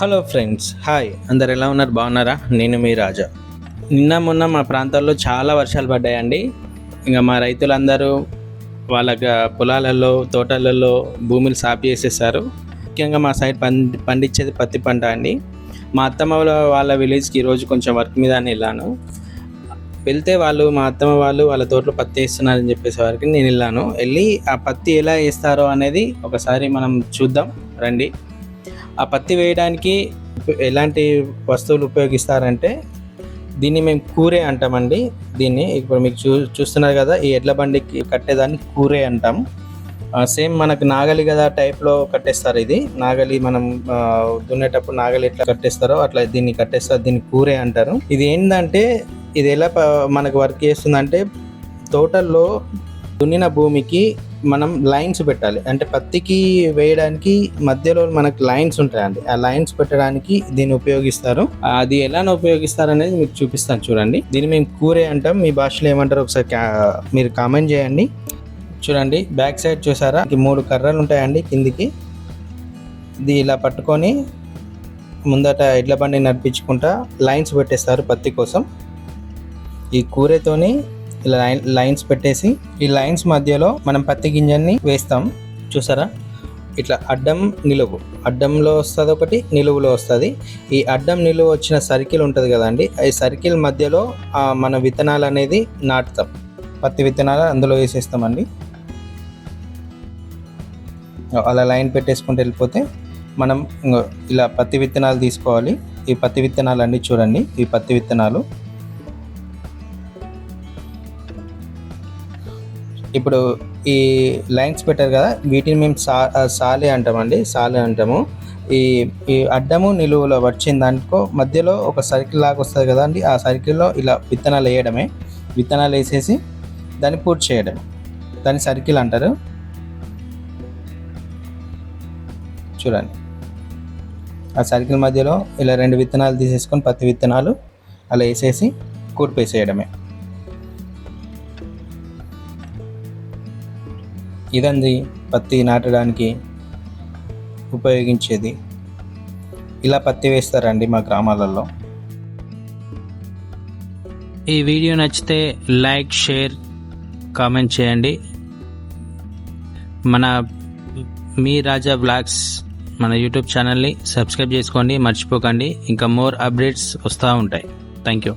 Hello friends hi. అందరు ఎలా ఉన్నారు? బాగున్నారా? నేను మీ రాజా. నిన్న మొన్న మా ప్రాంతాల్లో చాలా వర్షాలు పడ్డాయండి. ఇంకా మా రైతులందరూ వాళ్ళ పొలాలలో తోటలలో భూములు సాపు చేసేసారు. ముఖ్యంగా మా సైడ్ పండి పండించేది పత్తి పంట అండి. మా అత్తమ్మ వాళ్ళ విలేజ్కి ఈరోజు కొంచెం వర్క్ మీద అని వెళ్ళాను. వెళ్తే వాళ్ళు మా అత్తమ్మ వాళ్ళు వాళ్ళ తోటలో పత్తి వేస్తున్నారని చెప్పేసి వారికి నేను వెళ్ళాను. వెళ్ళి ఆ పత్తి ఎలా వేస్తారో అనేది ఒకసారి మనం చూద్దాం. రండి. ఆ పత్తి వేయడానికి ఎలాంటి వస్తువులు ఉపయోగిస్తారంటే దీన్ని మేము కూరే అంటామండి. దీన్ని ఇప్పుడు మీకు చూ చూస్తున్నారు కదా ఈ ఎడ్ల బండికి కట్టేదాన్ని కూరే అంటాం. సేమ్ మనకు నాగలి కదా టైప్లో కట్టేస్తారు ఇది. నాగలి మనం దున్నేటప్పుడు నాగలి ఎట్లా కట్టేస్తారో అట్లా దీన్ని కట్టేస్తారు దీన్ని కూరే అంటారు. ఇది ఏంటంటే ఇది ఎలా ప- మనకు వర్క్ చేస్తుందంటే తోటల్లో దున్నిన భూమికి మనం లైన్స్ పెట్టాలి. అంటే పత్తికి వేయడానికి మధ్యలో మనకు లైన్స్ ఉంటాయండి. ఆ లైన్స్ పెట్టడానికి దీన్ని ఉపయోగిస్తారు. అది ఎలా ఉపయోగిస్తారు అనేది మీకు చూపిస్తాను చూడండి. దీన్ని మేము కూరే అంటాం. మీ భాషలో ఏమంటారు ఒకసారి మీరు కామెంట్ చేయండి. చూడండి బ్యాక్ సైడ్ చూసారా? ఈ మూడు కర్రలు ఉంటాయండి కిందికి. ఇది ఇలా పట్టుకొని ముందట ఎడ్ల బండి నడిపించుకుంటా లైన్స్ పెట్టేస్తారు పత్తి కోసం. ఈ కూరతోని ఇలా లైన్ లైన్స్ పెట్టేసి ఈ లైన్స్ మధ్యలో మనం పత్తి గింజల్ని వేస్తాం. చూసారా? ఇట్లా అడ్డం నిలువు. అడ్డంలో వస్తుంది ఒకటి నిలువులో వస్తుంది. ఈ అడ్డం నిలువు వచ్చిన సర్కిల్ ఉంటుంది కదండి ఈ సర్కిల్ మధ్యలో మన విత్తనాలు అనేది నాటుతాం. పత్తి విత్తనాలు అందులో వేసేస్తామండి. అలా లైన్ పెట్టేసుకుంటూ వెళ్ళిపోతే మనం ఇలా పత్తి విత్తనాలు తీసుకోవాలి. ఈ పత్తి విత్తనాలు అన్నీ చూడండి ఈ పత్తి విత్తనాలు. ఇప్పుడు ఈ లైన్స్ పెట్టారు కదా వీటిని మేము సా సాలి అంటామండి సాలి అంటాము. ఈ ఈ అడ్డము నిలువులో వచ్చిన దానికో మధ్యలో ఒక సర్కిల్ లాగా వస్తుంది కదా అండి ఆ సర్కిల్లో ఇలా విత్తనాలు వేయడమే. విత్తనాలు వేసేసి దాన్ని పూర్తి చేయడం దాన్ని సర్కిల్ అంటారు. చూడండి. ఆ సర్కిల్ మధ్యలో ఇలా రెండు విత్తనాలు తీసేసుకొని పత్తి విత్తనాలు అలా వేసేసి కూర్పేసేయడమే. ఇదంది పత్తి నాటడానికి ఉపయోగించేది. ఇలా పత్తి వేస్తారండి మా గ్రామాలలో. ఈ వీడియో నచ్చితే లైక్ షేర్ కామెంట్ చేయండి. మన మీ రాజా బ్లాగ్స్ మన యూట్యూబ్ ఛానల్ని సబ్స్క్రైబ్ చేసుకోండి మర్చిపోకండి. ఇంకా మోర్ అప్డేట్స్ వస్తూ ఉంటాయి. Thank you.